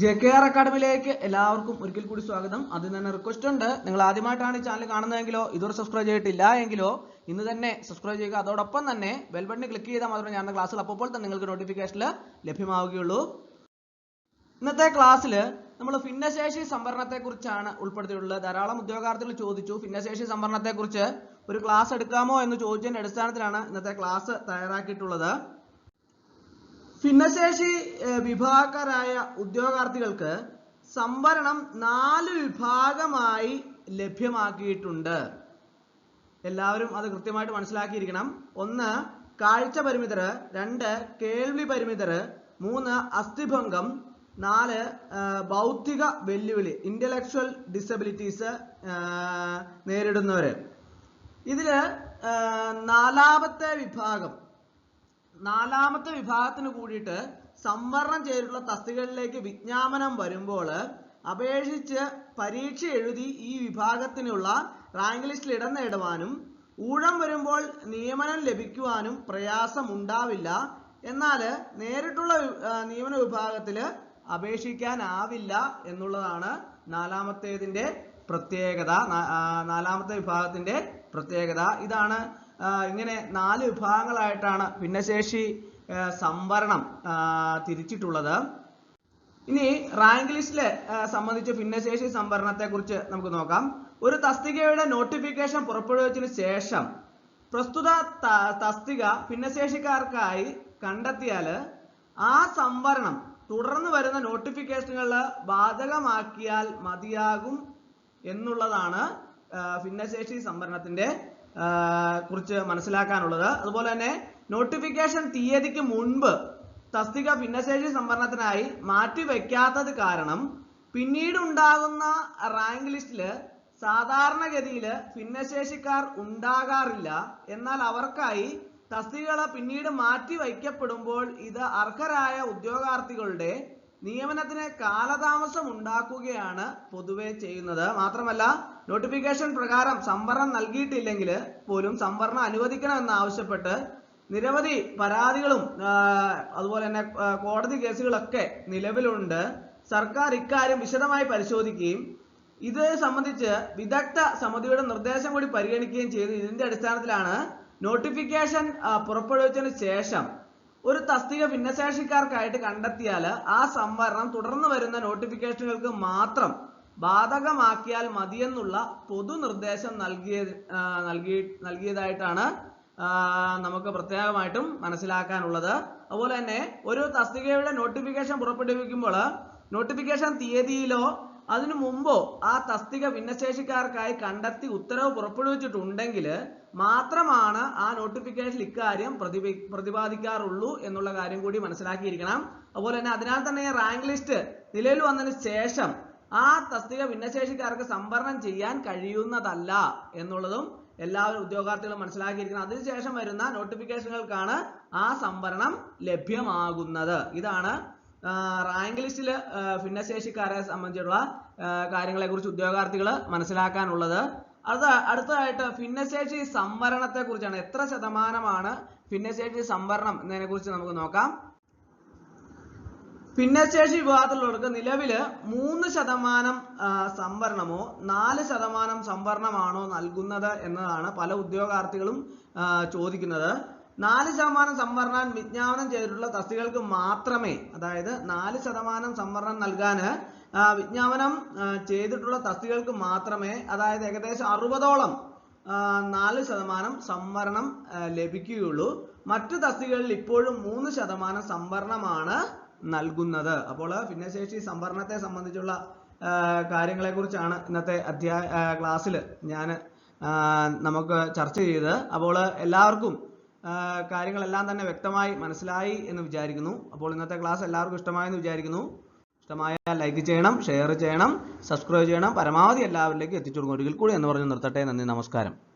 J K R അക്കാഡമിയിലേക്ക് എല്ലാവർക്കും ഒരിക്കൽ കൂടി സ്വാഗതം. അതിന് തന്നെ റിക്വസ്റ്റ് ഉണ്ട്. നിങ്ങൾ ആദ്യമായിട്ടാണ് ഈ ചാനൽ കാണുന്നതെങ്കിലോ ഇതുവരെ സബ്സ്ക്രൈബ് ചെയ്തിട്ടില്ല എങ്കിലോ ഇന്ന് തന്നെ സബ്സ്ക്രൈബ് ചെയ്യുക. അതോടൊപ്പം തന്നെ ബെൽ ബട്ടൺ ക്ലിക്ക് ചെയ്താൽ മാത്രമേ ഞാൻ ക്ലാസ്സിൽ അപ്പോൾ തന്നെ നിങ്ങൾക്ക് നോട്ടിഫിക്കേഷനിൽ ലഭ്യമാവുകയുള്ളൂ. ഇന്നത്തെ ക്ലാസ്സിൽ നമ്മൾ ഭിന്നശേഷി സംവരണത്തെ കുറിച്ചാണ് ഉൾപ്പെടുത്തിയിട്ടുള്ളത്. ധാരാളം ഉദ്യോഗാർത്ഥികൾ ചോദിച്ചു ഭിന്നശേഷി സംവരണത്തെ കുറിച്ച് ഒരു ക്ലാസ് എടുക്കാമോ എന്ന് ചോദിച്ചതിന്റെ അടിസ്ഥാനത്തിലാണ് ഇന്നത്തെ ക്ലാസ് തയ്യാറാക്കിയിട്ടുള്ളത്. ഭിന്നശേഷി വിഭാഗക്കാരായ ഉദ്യോഗാർത്ഥികൾക്ക് സംവരണം നാല് വിഭാഗമായി ലഭ്യമാക്കിയിട്ടുണ്ട്. എല്ലാവരും അത് കൃത്യമായിട്ട് മനസ്സിലാക്കിയിരിക്കണം. ഒന്ന് കാഴ്ച പരിമിതർ. രണ്ട് കേൾവി പരിമിതർ. മൂന്ന് അസ്ഥിഭംഗം. നാല് ബൗദ്ധിക വെല്ലുവിളി ഇന്റലക്ച്വൽ ഡിസബിലിറ്റീസ് നേരിടുന്നവർ ഇതിൽ നാലാമത്തെ വിഭാഗം നാലാമത്തെ വിഭാഗത്തിന് കൂടിയിട്ട് സംവരണം ചെയ്തിട്ടുള്ള തസ്തികകളിലേക്ക് വിജ്ഞാപനം വരുമ്പോൾ അപേക്ഷിച്ച് പരീക്ഷ എഴുതി ഈ വിഭാഗത്തിനുള്ള റാങ്ക് ലിസ്റ്റിൽ ഇടം നേടുവാനും ഊഴം വരുമ്പോൾ നിയമനം ലഭിക്കുവാനും പ്രയാസം ഉണ്ടാവില്ല എന്നാൽ നേരിട്ടുള്ള നിയമന വിഭാഗത്തിൽ അപേക്ഷിക്കാനാവില്ല എന്നുള്ളതാണ് നാലാമത്തേതിന്റെ പ്രത്യേകത. നാലാമത്തെ വിഭാഗത്തിന്റെ പ്രത്യേകത. ഇതാണ് ഇങ്ങനെ നാല് വിഭാഗങ്ങളായിട്ടാണ് ഭിന്നശേഷി സംവരണം തിരിച്ചിട്ടുള്ളത്. ഇനി റാങ്ക് ലിസ്റ്റിലെ സംബന്ധിച്ച് ഭിന്നശേഷി സംവരണത്തെ കുറിച്ച് നമുക്ക് നോക്കാം. ഒരു തസ്തികയുടെ നോട്ടിഫിക്കേഷൻ പുറപ്പെടുവിച്ചതിന് ശേഷം പ്രസ്തുത തസ്തിക ഭിന്നശേഷിക്കാർക്കായി കണ്ടെത്തിയാൽ ആ സംവരണം തുടർന്ന് വരുന്ന നോട്ടിഫിക്കേഷനുകളിൽ ബാധകമാക്കിയാൽ മതിയാകും എന്നുള്ളതാണ് ഭിന്നശേഷി സംവരണത്തിന്റെ കുറിച്ച് മനസ്സിലാക്കാനുള്ളത്. അതുപോലെ തന്നെ നോട്ടിഫിക്കേഷൻ തീയതിക്ക് മുൻപ് തസ്തിക ഭിന്നശേഷി സംവരണത്തിനായി മാറ്റിവെക്കാത്തത് കാരണം പിന്നീടുണ്ടാകുന്ന റാങ്ക് ലിസ്റ്റിൽ സാധാരണഗതിയിൽ ഭിന്നശേഷിക്കാർ ഉണ്ടാകാറില്ല. എന്നാൽ അവർക്കായി തസ്തികകൾ പിന്നീട് മാറ്റി വയ്ക്കപ്പെടുമ്പോൾ ഇത് അർഹരായ ഉദ്യോഗാർത്ഥികളുടെ നിയമനത്തിന് കാലതാമസം ഉണ്ടാക്കുകയാണ് പൊതുവെ ചെയ്യുന്നത്. മാത്രമല്ല നോട്ടിഫിക്കേഷൻ പ്രകാരം സംവരണം നൽകിയിട്ടില്ലെങ്കിൽ പോലും സംവരണം അനുവദിക്കണമെന്ന് ആവശ്യപ്പെട്ട് നിരവധി പരാതികളും അതുപോലെ തന്നെ കോടതി കേസുകളൊക്കെ നിലവിലുണ്ട്. സർക്കാർ ഇക്കാര്യം വിശദമായി പരിശോധിക്കുകയും ഇത് സംബന്ധിച്ച് വിദഗ്ധ സമിതിയുടെ നിർദ്ദേശം കൂടി പരിഗണിക്കുകയും ചെയ്തു. ഇതിന്റെ അടിസ്ഥാനത്തിലാണ് നോട്ടിഫിക്കേഷൻ പുറപ്പെടുവിച്ചതിന് ശേഷം ഒരു തസ്തിക ഭിന്നശേഷിക്കാർക്കായിട്ട് കണ്ടെത്തിയാൽ ആ സംവരണം തുടർന്ന് വരുന്ന നോട്ടിഫിക്കേഷനുകൾക്ക് മാത്രം ബാധകമാക്കിയാൽ മതിയെന്നുള്ള പൊതു നിർദ്ദേശം നൽകിയ നൽകി നൽകിയതായിട്ടാണ് നമുക്ക് പ്രത്യേകമായിട്ടും മനസ്സിലാക്കാനുള്ളത്. അതുപോലെ തന്നെ ഒരു തസ്തികയുടെ നോട്ടിഫിക്കേഷൻ പുറപ്പെടുവിക്കുമ്പോൾ നോട്ടിഫിക്കേഷൻ തീയതിയിലോ അതിനു മുമ്പോ ആ തസ്തിക ഭിന്നശേഷിക്കാർക്കായി കണ്ടെത്തി ഉത്തരവ് പുറപ്പെടുവിച്ചിട്ടുണ്ടെങ്കിൽ മാത്രമാണ് ആ നോട്ടിഫിക്കേഷൻ ഇക്കാര്യം പ്രതിപി പ്രതിപാദിക്കാറുള്ളൂ എന്നുള്ള കാര്യം കൂടി മനസ്സിലാക്കിയിരിക്കണം. അതുപോലെ തന്നെ അതിനാൽ തന്നെ റാങ്ക് ലിസ്റ്റ് നിലവിൽ വന്നതിന് ശേഷം ആ തസ്തിക ഭിന്നശേഷിക്കാർക്ക് സംവരണം ചെയ്യാൻ കഴിയുന്നതല്ല എന്നുള്ളതും എല്ലാവരും ഉദ്യോഗാർത്ഥികളും മനസ്സിലാക്കിയിരിക്കുന്നത് അതിനുശേഷം വരുന്ന നോട്ടിഫിക്കേഷനുകൾക്കാണ് ആ സംവരണം ലഭ്യമാകുന്നത്. ഇതാണ് റാങ്ക് ലിസ്റ്റിൽ ഭിന്നശേഷിക്കാരെ സംബന്ധിച്ചുള്ള കാര്യങ്ങളെ കുറിച്ച് ഉദ്യോഗാർത്ഥികൾ മനസ്സിലാക്കാനുള്ളത്. അത് അടുത്തതായിട്ട് ഭിന്നശേഷി സംവരണത്തെ കുറിച്ചാണ് എത്ര ശതമാനമാണ് ഭിന്നശേഷി സംവരണം എന്നതിനെ കുറിച്ച് നമുക്ക് നോക്കാം. ഭിന്നശേഷി വിഭാഗത്തിലുള്ളവർക്ക് നിലവിൽ മൂന്ന് ശതമാനം സംവരണമോ നാല് ശതമാനം സംവരണമാണോ നൽകുന്നത് എന്നതാണ് പല ഉദ്യോഗാർത്ഥികളും ചോദിക്കുന്നത്. നാല് ശതമാനം സംവരണം വിജ്ഞാപനം ചെയ്തിട്ടുള്ള തസ്തികൾക്ക് മാത്രമേ അതായത് നാല് ശതമാനം സംവരണം നൽകാന് വിജ്ഞാപനം ചെയ്തിട്ടുള്ള തസ്തികൾക്ക് മാത്രമേ അതായത് ഏകദേശം അറുപതോളം നാല് ശതമാനം സംവരണം ലഭിക്കുകയുള്ളൂ. മറ്റു തസ്തികകളിൽ ഇപ്പോഴും മൂന്ന് ശതമാനം സംവരണമാണ് നൽകുന്നത്. അപ്പോൾ ഭിന്നശേഷി സംവരണത്തെ സംബന്ധിച്ചുള്ള കാര്യങ്ങളെക്കുറിച്ചാണ് ഇന്നത്തെ അധ്യായ ക്ലാസ്സിൽ ഞാൻ നമുക്ക് ചർച്ച ചെയ്തത്. അപ്പോൾ എല്ലാവർക്കും കാര്യങ്ങളെല്ലാം തന്നെ വ്യക്തമായി മനസ്സിലായി എന്ന് വിചാരിക്കുന്നു. അപ്പോൾ ഇന്നത്തെ ക്ലാസ് എല്ലാവർക്കും ഇഷ്ടമായെന്ന് വിചാരിക്കുന്നു. ഇഷ്ടമായ ലൈക്ക് ചെയ്യണം ഷെയർ ചെയ്യണം സബ്സ്ക്രൈബ് ചെയ്യണം. പരമാവധി എല്ലാവരിലേക്കും എത്തിച്ചു കൊടുക്കും. ഒരിക്കൽ കൂടി എന്ന് പറഞ്ഞ് നിർത്തട്ടെ. നന്ദി നമസ്കാരം.